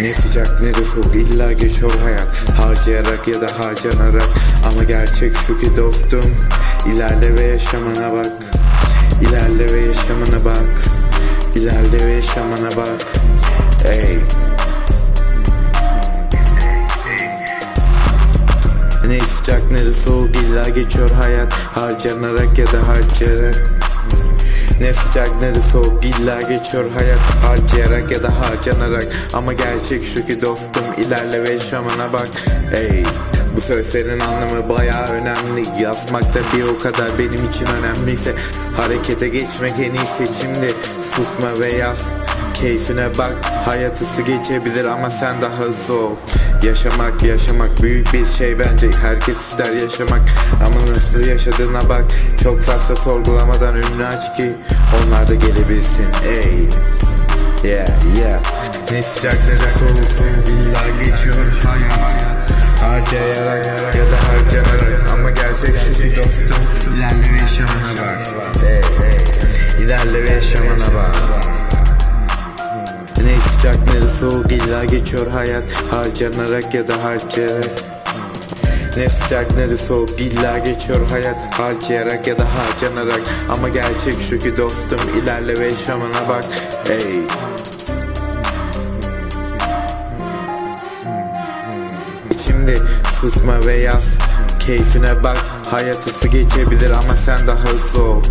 Ne sıcak ne de soğuk. İlla geçiyor hayat. Harcayarak ya da harcanarak. Ama gerçek şu ki dostum İlerle ve yaşamana bak. İlerle ve yaşamana bak. İlerle ve yaşamana bak. Ey. Ne sıcak ne de soğuk. İlla geçiyor hayat. Harcanarak ya da harcayarak ne sıcak ne de soğuk. İlla geçiyor hayat. Harcayarak ya da harcanarak. Ama gerçek şu ki dostum ilerle ve yaşamana bak. Ey bu sözlerin anlamı baya önemli. Yazmak da bir o kadar benim için önemliyse. Harekete geçmek en iyi seçimdi Susma ve yaz. Keyfine bak. Hayatısı geçebilir ama sen daha hızlı ol Yaşamak yaşamak büyük bir şey bence. Herkes ister yaşamak. Ama nasıl yaşadığına bak. Çok fazla sorgulamadan önünü aç ki Onlar da gelebilsin. Ey. Yeah yeah. Ne sıcak ne soğuk illa geçiyor hayat soğuk illa geçiyor hayat. Harcanarak ya da harcayarak. Ne sıcak ne de soğuk illa geçiyor hayat. Harcayarak ya da harcanarak. Ama gerçek şu ki dostum ilerle ve yaşamana bak. Ey. Şimdi susma ve yaz. Keyfine bak. Hayatısı geçebilir ama sen daha hızlı ol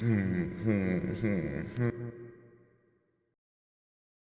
Hmm, hmm, hmm, hmm.